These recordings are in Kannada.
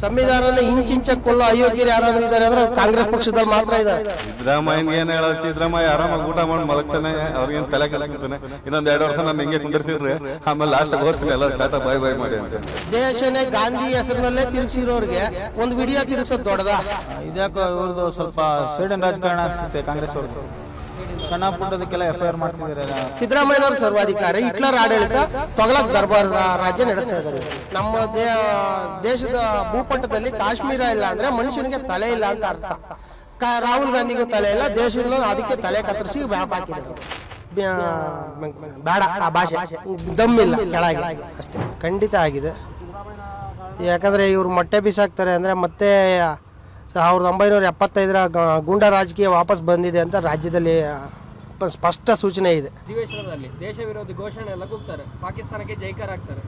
ಸಂವಿಧಾನನ ಇಂಚಿಂಚ ಕೊಲ್ಲೋ ಅಯೋಗ್ಯರು ಯಾರಾದ್ರೂ ಇದಾರೆ ಅಂದ್ರೆ ಕಾಂಗ್ರೆಸ್ ಪಕ್ಷದಲ್ಲಿ ಮಾತ್ರ ಇದ್ದಾರೆ ಸಿದ್ದರಾಮಯ್ಯ ಏನ್ ಹೇಳೋದು? ಸಿದ್ದರಾಮಯ್ಯ ಆರಾಮಾಗಿ ಊಟ ಮಾಡಿ ಮಲಗ್ತಾನೆ ಅವ್ರಿಗೇನು ತಲೆ ಕೆಲ್ಸ್ಕೊತಾನೆ ಇನ್ನೊಂದ್ ಎರಡು ವರ್ಷ ನಾನು ಹಿಂಗೆ ಕುಂದಿರ್ಸಿದ್ರೆ ಆಮೇಲೆ ಲಾಸ್ಟ್ ಓದ್ತೀನಿ ಎಲ್ಲ ಟಾಟಾ ಬಾಯ್ ಬಾಯ್ ಮಾಡಿ ಅಂತ. ದೇಶನೇ ಗಾಂಧಿ ಹೆಸರಿನಲ್ಲೇ ತಿರುಗಿಸಿರೋರಿಗೆ ಒಂದು ವಿಡಿಯೋ ತಿರುಗಿಸೋದು ದೊಡ್ಡದ? ಇದ್ಯಾಕೋ ಇವ್ರದ್ದು ಸ್ವಲ್ಪ ಸೈಡನ್ ರಾಜಕಾರಣ ಅನಿಸುತ್ತೆ ಕಾಂಗ್ರೆಸ್ ಅವ್ರದ್ದು ಸಣ್ಣ ಪುಟ್ಟದಕ್ಕೆಲ್ಲ ಸರ್ವಾಧಿಕಾರಿ, ಹಿಟ್ಲರ್ ಆಡಳಿತ ತೊಗಲಕ್ ದರ್ಬಾರ್ ರಾಜ್ಯ ನಡೆಸ್ತಾ ಇದ್ದಾರೆ. ನಮ್ಮ ದೇಶದ ಭೂಪಟದಲ್ಲಿ ಕಾಶ್ಮೀರ ಇಲ್ಲ ಅಂದ್ರೆ ಮನುಷ್ಯನಿಗೆ ತಲೆ ಇಲ್ಲ ಅಂತ ಅರ್ಥ. ರಾಹುಲ್ ಗಾಂಧಿಗೂ ತಲೆ ಇಲ್ಲ ದೇಶದ ಅದಕ್ಕೆ ತಲೆ ಕತ್ತರಿಸಿ ವ್ಯಾಪ್ ಹಾಕಿದ್ದಾರೆ. ಬೇಡ, ಆ ಭಾಷೆ. ದಮ್ಮಿಲ್ಲ ಕೆಳಗೆ. ಅಷ್ಟೇ. ಖಂಡಿತ ಆಗಿದೆ. ಯಾಕಂದ್ರೆ ಇವರು ಮೊಟ್ಟೆ ಬಿಸಾಕ್ತಾರೆ ಅಂದ್ರೆ ಮತ್ತೆ ಸಾವಿರದ ಒಂಬೈನೂರ ಎಪ್ಪತ್ತೈದರ ಗೂಂಡಾ ರಾಜಕೀಯ ವಾಪಸ್ ಬಂದಿದೆ ಅಂತ ರಾಜ್ಯದಲ್ಲಿ ಸ್ಪಷ್ಟ ಸೂಚನೆ ಇದೆ. ಅಧಿವೇಶನದಲ್ಲಿ ದೇಶ ವಿರೋಧಿ ಘೋಷಣೆ ಎಲ್ಲ ಕೂಗ್ತಾರೆ. ಪಾಕಿಸ್ತಾನಕ್ಕೆ ಜೈಕಾರ ಆಗ್ತಾರೆ.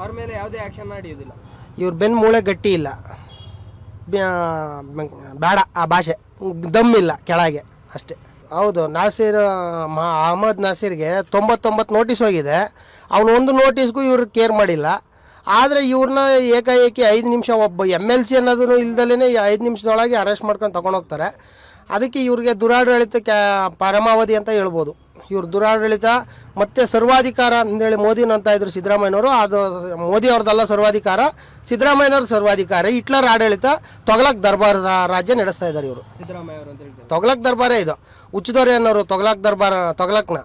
ಅವ್ರ ಮೇಲೆ ಯಾವುದೇ ಆಕ್ಷನ್ ನಡೆಯುವುದಿಲ್ಲ. ಇವ್ರ ಬೆನ್ನು ಮೂಳೆ ಗಟ್ಟಿ ಇಲ್ಲ. ಬ್ಯಾ- ಬೇಡ ಆ ಭಾಷೆ. ದಮ್ಮಿಲ್ಲ ಕೆಳಗೆ ಅಷ್ಟೇ. ಹೌದು ನಾಸೀರ್ ಮ- ಅಹಮದ್ ನಾಸೀರ್ಗೆ ತೊಂಬತ್ತೊಂಬತ್ತು ನೋಟಿಸ್ ಹೋಗಿದೆ. ಅವನು ಒಂದು ನೋಟಿಸ್ಗೂ ಇವ್ರು ಕೇರ್ ಮಾಡಿಲ್ಲ. ಆದರೆ ಇವ್ರನ್ನ ಏಕಾಏಕಿ ಐದು ನಿಮಿಷ ಒಬ್ಬ ಎಂ ಎಲ್ ಸಿ ಅನ್ನೋದನ್ನು ಇಲ್ದಲೇ ಐದು ನಿಮಿಷದೊಳಗೆ ಅರೆಸ್ಟ್ ಮಾಡ್ಕೊಂಡು ತಗೊಂಡೋಗ್ತಾರೆ ಅದಕ್ಕೆ ಇವ್ರಿಗೆ ದುರಾಡಳಿತ ಕ್ಯಾ ಪರಮಾವಧಿ ಅಂತ ಹೇಳ್ಬೋದು. ಇವ್ರ ದುರಾಡಳಿತ ಮತ್ತೆ ಸರ್ವಾಧಿಕಾರ ಅಂತೇಳಿ ಮೋದಿನ ಅಂತ ಇದ್ರು ಸಿದ್ದರಾಮಯ್ಯನವರು ಅದು ಮೋದಿ ಅವ್ರದ್ದಲ್ಲ ಸರ್ವಾಧಿಕಾರ ಸಿದ್ದರಾಮಯ್ಯನವ್ರ ಸರ್ವಾಧಿಕಾರ ಹಿಟ್ಲರ್ ಆಡಳಿತ ತೊಗಲಕ್ ದರ್ಬಾರ್ ರಾಜ್ಯ ನಡೆಸ್ತಾ ಇದ್ದಾರೆ ಇವರು. ತೊಗಲಕ್ ದರ್ಬಾರೇ ಇದು. ಉಚ್ಚದೊರೆ ಅನ್ನೋರು ತೊಗಲಕ್ ದರ್ಬಾರ್ ತೊಗಲಕ್ನ.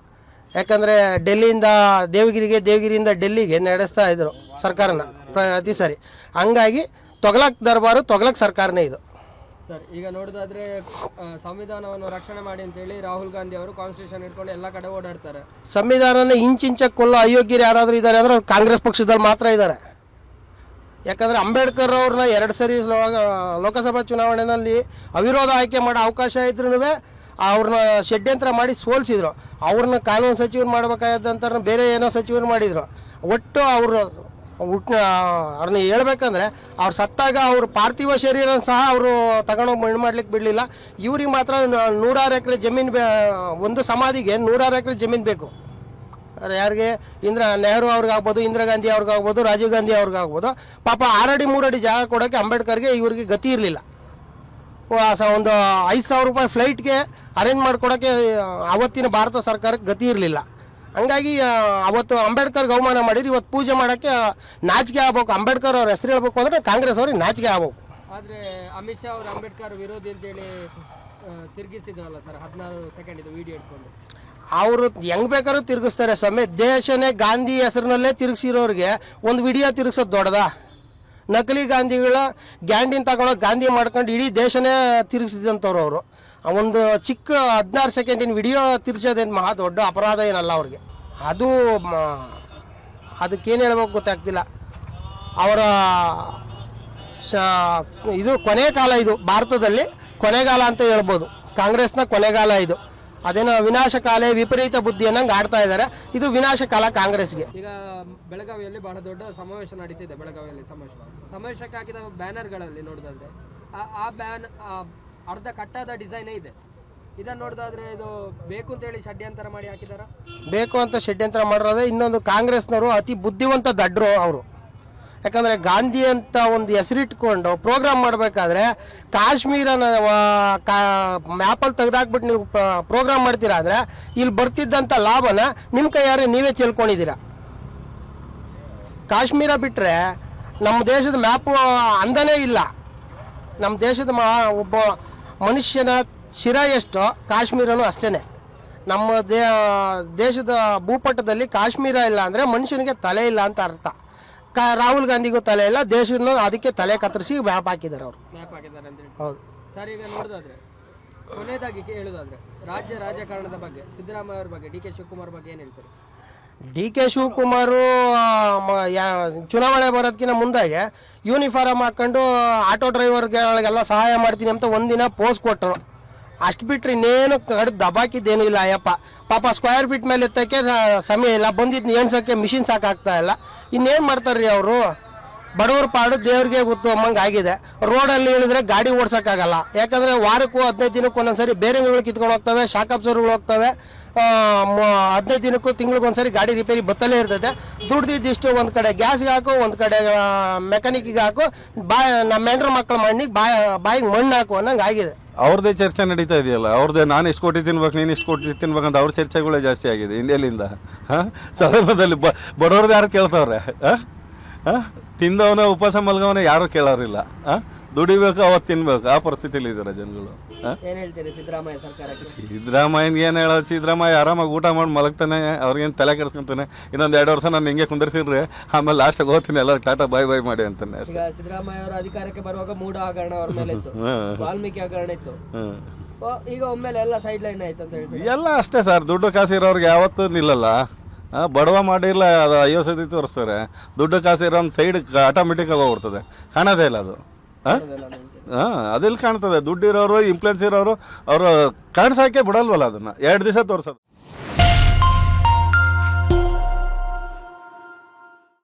ಯಾಕಂದರೆ ಡೆಲ್ಲಿಯಿಂದ ದೇವಗಿರಿಗೆ ದೇವಗಿರಿಯಿಂದ ಡೆಲ್ಲಿಗೆ ನಡೆಸ್ತಾ ಇದ್ರು ಸರ್ಕಾರನ ಪ್ರತಿ ಸರಿ. ಹಂಗಾಗಿ ತೊಗಲಕ್ ದರ್ಬಾರು ತೊಗಲಕ್ ಸರ್ಕಾರನೇ ಇದು. ಸರ್, ಈಗ ನೋಡೋದಾದ್ರೆ ಸಂವಿಧಾನವನ್ನು ರಕ್ಷಣೆ ಮಾಡಿ ಅಂತ ಹೇಳಿ ರಾಹುಲ್ ಗಾಂಧಿ ಅವರು ಕಾನ್ಸ್ಟಿಟ್ಯೂಷನ್ ಇಟ್ಕೊಂಡು ಎಲ್ಲ ಕಡೆ ಓಡಾಡ್ತಾರೆ. ಸಂವಿಧಾನನ ಇಂಚಿಂಚ ಕೊಲ್ಲ ಅಯೋಗ್ಯರು ಯಾರಾದರೂ ಇದ್ದಾರೆ ಅಂದ್ರೆ ಕಾಂಗ್ರೆಸ್ ಪಕ್ಷದಲ್ಲಿ ಮಾತ್ರ ಇದ್ದಾರೆ. ಯಾಕಂದರೆ ಅಂಬೇಡ್ಕರ್ ಅವ್ರನ್ನ ಎರಡು ಸರಿ ಲೋಕಸಭಾ ಚುನಾವಣೆಯಲ್ಲಿ ಅವಿರೋಧ ಆಯ್ಕೆ ಮಾಡೋ ಅವಕಾಶ ಇದ್ರೂ ಅವ್ರನ್ನ ಷಡ್ಯಂತ್ರ ಮಾಡಿ ಸೋಲಿಸಿದ್ರು. ಅವ್ರನ್ನ ಕಾನೂನು ಸಚಿವರು ಮಾಡಬೇಕಾದಂಥ ಬೇರೆ ಏನೋ ಸಚಿವರು ಮಾಡಿದರು. ಒಟ್ಟು ಅವರು ಹುಟ್ಟ ಅವ್ರನ್ನ ಹೇಳ್ಬೇಕಂದ್ರೆ ಅವ್ರು ಸತ್ತಾಗ ಅವ್ರ ಪಾರ್ಥಿವ ಶರೀರ ಸಹ ಅವರು ತಗೊಂಡೋಗಿ ಮಣ್ಣು ಮಾಡ್ಲಿಕ್ಕೆ ಬಿಡಲಿಲ್ಲ. ಇವ್ರಿಗೆ ಮಾತ್ರ ನೂರಾರು ಎಕರೆ ಜಮೀನು ಬೇ, ಒಂದು ಸಮಾಧಿಗೆ ನೂರಾರು ಎಕರೆ ಜಮೀನು ಬೇಕು. ಯಾರಿಗೆ? ಇಂದ್ರ ನೆಹರು ಅವ್ರಿಗಾಗ್ಬೋದು, ಇಂದಿರಾ ಗಾಂಧಿ ಅವ್ರಿಗಾಗ್ಬೋದು, ರಾಜೀವ್ ಗಾಂಧಿ ಅವ್ರಿಗಾಗ್ಬೋದು. ಪಾಪ ಆರಡಿ ಮೂರಡಿ ಜಾಗ ಕೊಡೋಕ್ಕೆ ಅಂಬೇಡ್ಕರ್ಗೆ ಇವ್ರಿಗೆ ಗತಿ ಇರಲಿಲ್ಲ. ಒಂದು ಐದು ಸಾವಿರ ರೂಪಾಯಿ ಫ್ಲೈಟ್ಗೆ ಅರೇಂಜ್ ಮಾಡಿಕೊಡೋಕ್ಕೆ ಅವತ್ತಿನ ಭಾರತ ಸರ್ಕಾರಕ್ಕೆ ಗತಿ ಇರಲಿಲ್ಲ. ಹಂಗಾಗಿ ಅವತ್ತು ಅಂಬೇಡ್ಕರ್ ಗೌಮಾನ ಮಾಡಿದ್ರು. ಇವತ್ತು ಪೂಜೆ ಮಾಡೋಕ್ಕೆ ನಾಚಿಕೆ ಆಗ್ಬೇಕು. ಅಂಬೇಡ್ಕರ್ ಅವ್ರ ಹೆಸರು ಹೇಳ್ಬೇಕು ಅಂದರೆ ಕಾಂಗ್ರೆಸ್ ಅವ್ರಿಗೆ ನಾಚಿಕೆ ಆಗ್ಬೇಕು. ಆದರೆ ಅಮಿತ್ ಶಾ ಅವರು ಅಂಬೇಡ್ಕರ್ ವಿರೋಧಿ ಅಂತೇಳಿ ತಿರುಗಿಸಿದ್ರಲ್ಲ ಸರ್ ಹದಿನಾರು ಸೆಕೆಂಡ್ ಇದು ವಿಡಿಯೋ ಇಟ್ಕೊಂಡು ಅವರು ಹೆಂಗ್ ಬೇಕಾದ್ರೂ ತಿರುಗಿಸ್ತಾರೆ ಸ್ವಾಮಿ. ದೇಶನೇ ಗಾಂಧಿ ಹೆಸರಿನಲ್ಲೇ ತಿರುಗಿಸಿರೋರಿಗೆ ಒಂದು ವಿಡಿಯೋ ತಿರುಗಿಸೋದು ದೊಡ್ಡದ? ನಕಲಿ ಗಾಂಧಿಗಳ ಗ್ಯಾಂಡಿನ ತಗೊಂಡೋಗಿ ಗಾಂಧಿ ಮಾಡ್ಕೊಂಡು ಇಡೀ ದೇಶನೇ ತಿರುಗಿಸಿದಂಥವ್ರು ಅವರು. ಒಂದು ಚಿಕ್ಕ ಹದಿನಾರು ಸೆಕೆಂಡಿನ ವಿಡಿಯೋ ತಿರ್ಸೋದೇನು ಮಹಾ ದೊಡ್ಡ ಅಪರಾಧ ಏನಲ್ಲ ಅವ್ರಿಗೆ. ಅದು ಅದಕ್ಕೇನು ಹೇಳ್ಬೇಕು ಗೊತ್ತಾಗ್ತಿಲ್ಲ. ಅವರ ಇದು ಕೊನೆ ಕಾಲ ಇದು, ಭಾರತದಲ್ಲಿ ಕೊನೆಗಾಲ ಅಂತ ಹೇಳ್ಬೋದು. ಕಾಂಗ್ರೆಸ್ನ ಕೊನೆಗಾಲ ಇದು. ಅದೇನೋ ವಿನಾಶ ಕಾಲೇ ವಿಪರೀತ ಬುದ್ಧಿಯನ್ನು ಆಡ್ತಾ ಇದ್ದಾರೆ ಇದು ವಿನಾಶ ಕಾಲ ಕಾಂಗ್ರೆಸ್ಗೆ. ಈಗ ಬೆಳಗಾವಿಯಲ್ಲಿ ಬಹಳ ದೊಡ್ಡ ಸಮಾವೇಶ ನಡೀತಿದೆ ಬೆಳಗಾವಿಯಲ್ಲಿ ಸಮಾವೇಶ. ಸಮಾವೇಶಕ್ಕೆ ಹಾಕಿದ ಬ್ಯಾನರ್ಗಳಲ್ಲಿ ನೋಡಿದ್ರೆ ಆ- ಆ ಬ್ಯಾನ್ ಅರ್ಧ ಕಟ್ಟಾದ ಡಿಸೈನ್ ಇದೆ. ಇದನ್ನ ನೋಡೋದಾದ್ರೆ ಇದು ಬೇಕು ಅಂತ ಹೇಳಿ ಷಡ್ಯಂತರ ಮಾಡಿ ಹಾಕಿದಾರ? ಬೇಕು ಅಂತ ಷಡ್ಯಂತರ ಮಾಡಿರೋದೇ ಇನ್ನೊಂದು ಕಾಂಗ್ರೆಸ್ನವರು ಅತಿ ಬುದ್ಧಿವಂತ ದಡ್ರು ಅವರು. ಯಾಕಂದರೆ ಗಾಂಧಿ ಅಂತ ಒಂದು ಹೆಸರಿಟ್ಕೊಂಡು ಪ್ರೋಗ್ರಾಮ್ ಮಾಡಬೇಕಾದ್ರೆ ಕಾಶ್ಮೀರನ ಕಾ, ಮ್ಯಾಪಲ್ಲಿ ತೆಗೆದಾಕ್ಬಿಟ್ಟು ನೀವು ಪ್ರೋಗ್ರಾಮ್ ಮಾಡ್ತೀರಾ ಅಂದರೆ ಇಲ್ಲಿ ಬರ್ತಿದ್ದಂಥ ಲಾಭನ ನಿಮ್ಮ ಕೈಯಾರೆ ನೀವೇ ಚೆಲ್ಕೊಂಡಿದ್ದೀರ ಕಾಶ್ಮೀರ ಬಿಟ್ಟರೆ ನಮ್ಮ ದೇಶದ ಮ್ಯಾಪು ಅಂದನೇ ಇಲ್ಲ. ನಮ್ಮ ದೇಶದ ಒಬ್ಬ ಮನುಷ್ಯನ ಶಿರ ಎಷ್ಟೋ ಕಾಶ್ಮೀರನೂ ಅಷ್ಟೇ ನಮ್ಮ ದೇ ದೇಶದ ಭೂಪಟದಲ್ಲಿ ಕಾಶ್ಮೀರ ಇಲ್ಲ ಅಂದರೆ ಮನುಷ್ಯನಿಗೆ ತಲೆ ಇಲ್ಲ ಅಂತ ಅರ್ಥ. ಕ ರಾಹುಲ್ ಗಾಂಧಿಗೂ ತಲೆ ಇಲ್ಲ ದೇಶದ ಅದಕ್ಕೆ ತಲೆ ಕತ್ತರಿಸಿ ವ್ಯಾಪ್ ಹಾಕಿದ್ದಾರೆ ಅವರು. ಹೌದು. ಸರ್ ಈಗ ನೋಡೋದಾದ್ರೆ ಕೊನೆಯದಾಗಿ ಹೇಳೋದಾದ್ರೆ ರಾಜ್ಯ ರಾಜಕಾರಣದ ಬಗ್ಗೆ ಸಿದ್ದರಾಮಯ್ಯ ಅವ್ರ ಬಗ್ಗೆ ಡಿ ಕೆ ಶಿವಕುಮಾರ್ ಬಗ್ಗೆ ಏನು ಹೇಳ್ತಾರೆ? ಡಿ ಕೆ ಶಿವಕುಮಾರು ಚುನಾವಣೆ ಬರೋದಕ್ಕಿಂತ ಮುಂದಾಗೆ ಯೂನಿಫಾರ್ಮ್ ಹಾಕೊಂಡು ಆಟೋ ಡ್ರೈವರ್ಗಳಿಗೆಲ್ಲ ಸಹಾಯ ಮಾಡ್ತೀನಿ ಅಂತ ಒಂದಿನ ಪೋಸ್ ಕೊಟ್ಟರು. ಅಷ್ಟು ಬಿಟ್ಟರೆ ಇನ್ನೇನು ಕಡ್ ದಬಾಕಿದ್ದೇನು ಇಲ್ಲ, ಅಯ್ಯಪ್ಪ. ಪಾಪ ಸ್ಕ್ವೇರ್ ಫೀಟ್ ಮೇಲೆ ಎತ್ತಕ್ಕೆ ಸಮಯ ಇಲ್ಲ. ಬಂದಿದ್ದು ಎಣ್ಸೋಕ್ಕೆ ಮಿಷಿನ್ ಸಾಕಾಗ್ತಾ ಇಲ್ಲ. ಇನ್ನೇನು ಮಾಡ್ತಾರ್ರಿ ಅವರು? ಬಡವ್ರ ಪಾಡು ದೇವ್ರಿಗೆ ಗೊತ್ತು ಅಮ್ಮಂಗೆ ಆಗಿದೆ. ರೋಡಲ್ಲಿ ಇಳಿದ್ರೆ ಗಾಡಿ ಓಡ್ಸೋಕ್ಕಾಗಲ್ಲ. ಯಾಕಂದರೆ ವಾರಕ್ಕೂ ಹದಿನೈದು ದಿನಕ್ಕೂ ಒಂದೊಂದ್ಸರಿ ಬೇರೆ ಕಿತ್ಕೊಂಡು ಹೋಗ್ತವೆ ಶಾಕ್ ಅಬ್ಸರ್ವ್ಗಳು ಹೋಗ್ತವೆ. ಹದಿನೈದು ದಿನಕ್ಕೂ ತಿಂಗ್ಳಿಗೆ ಒಂದ್ಸರಿ ಗಾಡಿ ರಿಪೇರಿ ಬತ್ತಲೇ ಇರ್ತದೆ ದುಡ್ದಿದ್ದಿಷ್ಟು ಒಂದು ಕಡೆ ಗ್ಯಾಸ್ಗೆ ಹಾಕು, ಒಂದು ಕಡೆ ಮೆಕ್ಯಾನಿಕ್ಗೆ ಹಾಕು, ಬಾಯ್, ನಮ್ಮ ಹೆಂಡ್ರ ಮಕ್ಕಳ ಮಣ್ಣಿಗೆ ಬಾಯ್, ಬಾಯಿಗೆ ಮಣ್ಣು ಹಾಕು ಅನ್ನಂಗೆ ಆಗಿದೆ. ಅವ್ರದ್ದೇ ಚರ್ಚೆ ನಡೀತಾ ಇದೆಯಲ್ಲ? ಅವ್ರದ್ದೇ ನಾನು ಎಷ್ಟು ಕೋಟಿ ತಿನ್ಬೇಕು, ನೀನು ಎಷ್ಟು ಕೋಟಿ ತಿನ್ಬೇಕಂತ ಅವ್ರ ಚರ್ಚೆಗಳೇ ಜಾಸ್ತಿ ಆಗಿದೆ ಇಂಡಿಯಾಲಿಂದ ಹಾಂ? ಸದರ್ಭದಲ್ಲಿ ಬಡವ್ರದ್ದು ಯಾರು ಕೇಳ್ತಾವ್ರೆ? ಹಾಂ? ತಿಂದವನ ಉಪವಾಸ ಮಲ್ಗವನ ಯಾರು ಕೇಳೋರಿಲ್ಲ. ದುಡಿಬೇಕು ಅವತ್ತು ತಿನ್ಬೇಕು. ಆ ಪರಿಸ್ಥಿತಿಲಿ ಇದ್ದಾರೆ ಜನಗಳು. ಹಾಂ ಏನ್ ಹೇಳ್ತೀರಿ ಸಿದ್ದರಾಮಯ್ಯ ಸರ್ಕಾರಕ್ಕೆ ಸಿದ್ದರಾಮಯ್ಯನ್ಗೆ ಏನು ಹೇಳೋದು? ಸಿದ್ದರಾಮಯ್ಯ ಆರಾಮಾಗಿ ಊಟ ಮಾಡಿ ಮಲಗ್ತಾನೆ ಅವ್ರಿಗೇನು ತಲೆ ಕೆಡ್ಸ್ಕೊಂತಾನೆ. ಇನ್ನೊಂದು ಎರಡು ವರ್ಷ ನಾನು ಹಿಂಗೆ ಕುಂದರ್ಸಿದ್ರೆ ಆಮೇಲೆ ಲಾಸ್ಟಿಗೆ ಹೋಗ್ತೀನಿ ಎಲ್ಲ ಟಾಟಾ ಬಾಯ್ ಬಾಯ್ ಮಾಡಿ ಅಂತಾನೆ ಈಗ ಸಿದ್ದರಾಮಯ್ಯ ಅವರ ಅಧಿಕಾರಕ್ಕೆ ಬರುವಾಗ ಮೂಡ ಹಗರಣ ಅವ್ರ ಮೇಲೆ ಇತ್ತು. ವಾಲ್ಮೀಕಿ ಹಗರಣ ಇತ್ತು. ಈಗ ಒಮ್ಮೆಲೆ ಎಲ್ಲ ಸೈಡ್ ಲೈನ್ ಆಯ್ತು ಅಂತ ಹೇಳ್ತೀವಿ ಎಲ್ಲ ಅಷ್ಟೇ ಸರ್. ದುಡ್ಡು ಕಾಸು ಇರೋರ್ಗೆ ಯಾವತ್ತೂ ನಿಲ್ಲಲ್ಲ. ಬಡವ ಮಾಡಿಲ್ಲ ಅದು ಐವತ್ತು ಸತಿ ತೋರಿಸ್ತಾರೆ ದುಡ್ಡು ಕಾಸು ಇರೋ ಒಂದು ಸೈಡ್ ಆಟೋಮೆಟಿಕ್ಕಾಗಿ ಹೋಗ್ಬಿಡ್ತದೆ. ಕಾಣೋದೇ ಇಲ್ಲ ಅದು. ಹಾಂ ಹಾಂ ಅದೆಲ್ಲಿ ಕಾಣ್ತದೆ. ದುಡ್ಡು ಇರೋರು ಇರೋರು, ಅವರು ಕಾಣಿಸೋಕೆ ಬಿಡಲ್ವಲ್ಲ ಅದನ್ನು. ಎರಡು ದಿವಸ ತೋರಿಸೋದು.